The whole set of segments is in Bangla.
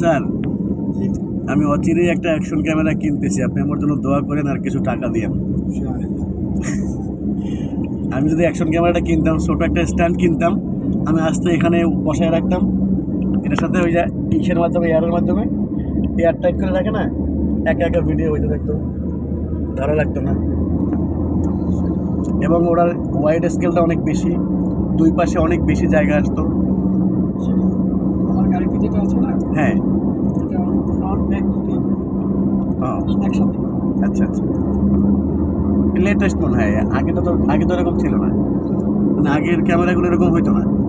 স্যার আমি অচিরেই একটা অ্যাকশন ক্যামেরা কিনতেছি। আপনি আমার জন্য দোয়া করেন আর কিছু টাকা দিয়ে। আমি যদি অ্যাকশন ক্যামেরাটা কিনতাম ছোটো একটা স্ট্যান্ড কিনতাম আমি আস্তে এখানে বসায় রাখতাম। এটার সাথে ওই যে ইসের মাধ্যমে এয়ারের মাধ্যমে এয়ার টাইট করে রাখে না? একা একা ভিডিও হইতে থাকতো। ধরা লাগতো না। এবং ওটার ওয়াইড স্কেলটা অনেক বেশি। দুই পাশে অনেক বেশি জায়গা আসতো। হ্যাঁ। আচ্ছা আচ্ছা। লেটেস্ট মনে হয়। আগে তো তো- আগে তো এরকম ছিল না। মানে আগের ক্যামেরাগুলো এরকম হইতো না এটা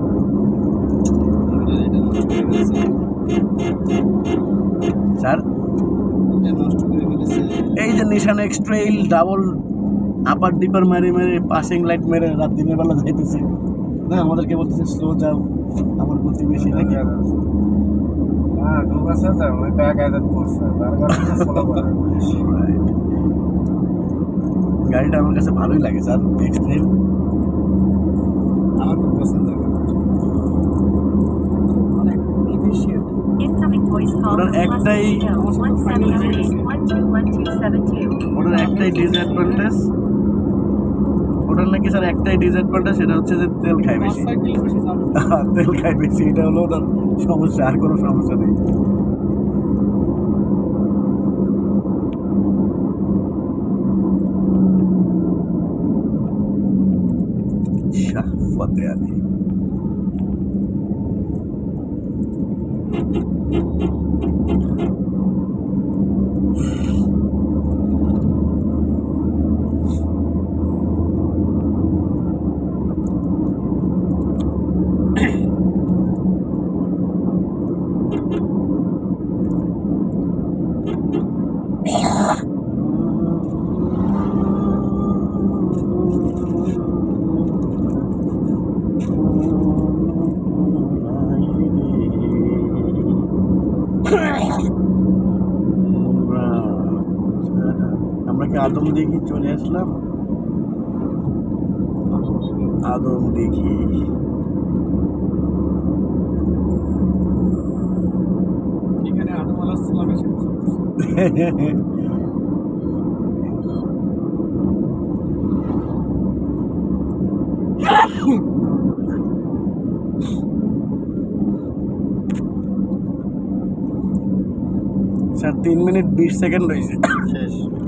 নষ্ট করে ফেলেছে স্যার? এই যে নিশান এক্সট্রেইল ডাবল আপার ডিপার মেরে মেরে পাসিং লাইট মেরে রাত দিনের বেলা যাইতেছে। না, আমাদেরকে বলতেছে স্লো যাও, আমার গতি বেশি নাকি. গাড়িটা আমার কাছে ভালোই লাগে, স্যার। এক্সট্রিম আমার খুব পছন্দ অনেক বেশি আর কি। Incoming voice call ওটার একটাই- Plus Zero, 1708 121272. ওটার একটাই ডিসঅ্যাডভান্টেজ ওটার নাকি স্যার একটাই ডিসঅ্যাডভান্টেজ সেটা হচ্ছে যে তেল খায় বেশি। তেল খায় বেশি এটা হলো ওটার সমস্যা আর কোনো সমস্যা নেই। শাহ ফতে আলী। আমরা কি আদম দেখি চলে আসলাম? আদম দেখি। এখানে আদম এসে স্যার তিন মিনিট বিশ সেকেন্ড রয়েছে শেষ।